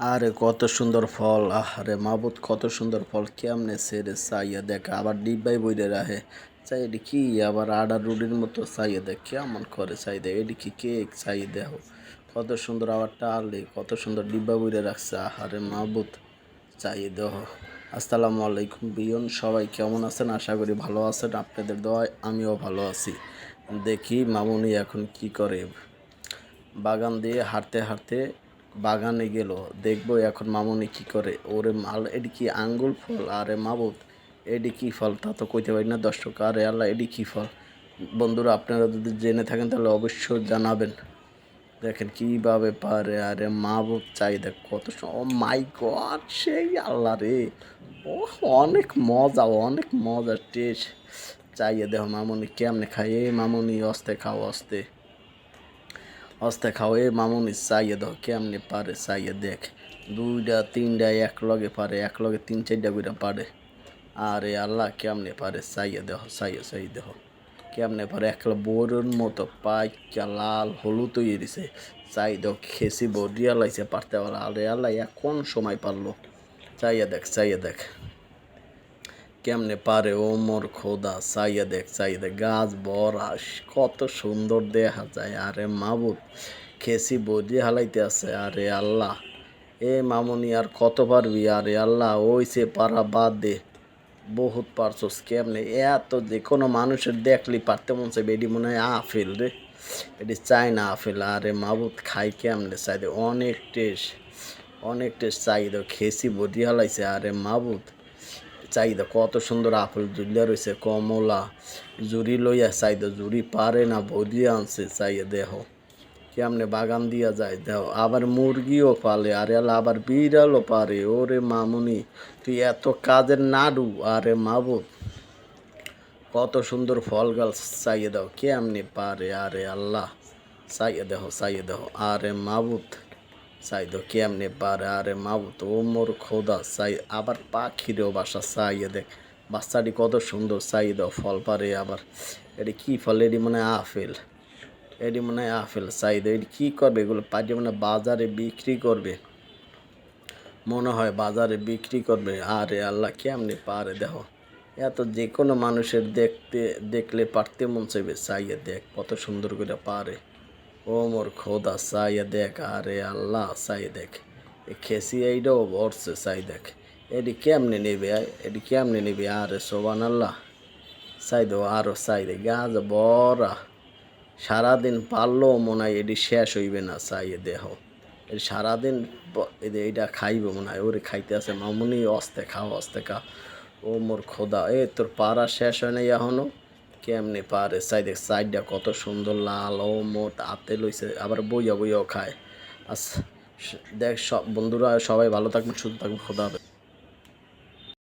আরে কত সুন্দর ফল আরে মাবুত কত সুন্দর ফল, কেমনে সেরে চাইয়া দেখ, আবার ডিব্বাই বইরে রাখে। চাই এটি কি, আবার আডার রুটির মতো চাইয়া দেখ, কেমন করে চাই দেখ, এটি কি কেক চাই দেহ। কত সুন্দর আবার টালে কত সুন্দর ডিব্বা বইরে রাখছে আরে মাবুত চাই দেহ। আসসালামু আলাইকুম বিয়ন, সবাই কেমন আছেন? আশা করি ভালো আছেন, আপনাদের দোয়ায় আমিও ভালো আছি। দেখি মামুনি এখন কি করে। বাগান দিয়ে হাঁটতে হাঁটতে বাগানে গেল। দেখব এখন মামুনি কি করে। ওরে মাল এডি কি আঙ্গুল ফল? আরে মাবুত এডি কি ফল? তা তো কইতে পারি না দর্শক। আরে আল্লাহ এডি কি ফল? বন্ধুরা, আপনারা যদি জেনে থাকেন তাহলে অবশ্যই জানাবেন। দেখেন কীভাবে পারে আরে মাবুত চাই দেখ কত মাই গড, সেই আল্লাহ রে। ও অনেক মজা অনেক মজা টেস্ট। চাইয়ে দেখো মামুনি কেমনে খাই এই মামুনি অস্তে খাও, অস্তে। অস্তে খাও। এ মামুনি চাইয়ে দাও। কেমনে পারে চাইয়ে দেখ। দুইটা তিনটা এক লগে পারে। এক লগে তিন চারটা করে পারে। আরে আল্লাহ, কেমনে পারে চাইয়ে দেহ চাইয়ে চাই দেহ। কেমনে পারে একলা বোরের মতো পাইকা লাল হলুদ হয়ে দিছে। চাই দেহ খেসি বডিয়া লাইছে পারতে পারে। আরে আল্লাহ কোন সময় পারল? চাইয়ে দেখ চাইয়ে দেখ। কেমনে পারে? ও মোর খোদা চাইয়া দেখ চাইয়া দেখ গাছ বড়া কত সুন্দর দেখা যায়। আরে মাবুদ, খেসি বজি হালাইতে আছে। আরে আল্লাহ, এ মামুনি আর কত পারবি? আরে আল্লাহ, ওই সে পারা বাদ। দে বহুত পারছস, কেমনে? এত যে কোনো মানুষের দেখলি পারতে মন চাইবে এটি মনে হয় আফেল রে। এটি চাই না আফেল। আরে মাবুদ, খাই কেমনে চাই দে অনেক টেস্ট অনেক টেস্ট চাই দে খেসি বডি হালাইছে। আরে মাবুদ চাহিদা কত সুন্দর আপেল জুলিয়া রয়েছে কমলা জুড়ি লইয়া চাহিদা জুড়ি পারে না বদিয়া আনছে চাইয়া দেহ। কেমনে বাগান দিয়া যায় দেহ। আবার মুরগিও পালে, আরে আবার বিড়ালও পারে। ওরে মামুনি, তুই এত কাজের নাড়ু, আরে মাবুদ, কত সুন্দর ফল গাছ চাইয়ে দাও কেমনে পারে, আরে আল্লাহ চাইয়ে দেহ চাইয়ে দেহ। আরে মাবুদ চাই তো কেমনে পারে? আরে মাবু তো মোর খোদা চাই আবার পাখিরেও বাসা চাইয়ে দেখ, বাচ্চাটি কত সুন্দর চাই দাও ফল পারে আবার। এটি কী ফল? এটি মানে আপেল। এটি মানে আপেল চাই দাও এটি কী করবে? এগুলো পাটি মানে বাজারে বিক্রি করবে। মনে হয় বাজারে বিক্রি করবে। আরে আল্লাহ, কেমনে পারে দেখো। এত যে কোনো মানুষের দেখতে, দেখলে পারতে মন চাইবে চাইয়ে দেখ, কত সুন্দর করে পারে। ও মোর খোদা চাইয়া দেখ আরে আল্লাহ চাই দেখ এ খেসি এইটাও বসছে চাই দেখ এটি কেমনে নেবে এটি কেমনে নেবে? আরে সোবান আল্লাহ সাই দেবো আরও চাই দে গাছ বড়া সারাদিন পারলেও মনে হয় এটি শেষ হইবে না চাইয়ে দেহ সারাদিন এইটা খাইবে মনে হয়, ওরে খাইতে আছে মামুনি অস্তে খাও অস্তে খাও ও মোর খোদা, এ তোর পাড়া শেষ হয় না এখনও? কেমনে পারে? সাইডে সাইডটা কত সুন্দর, লাল ও মোট আতে লইছে আবার বইয়া বইয়াও খায়। আচ্ছা দেখ সব বন্ধুরা সবাই ভালো থাকবেন, সুস্থ থাকবেন, খোদা হবে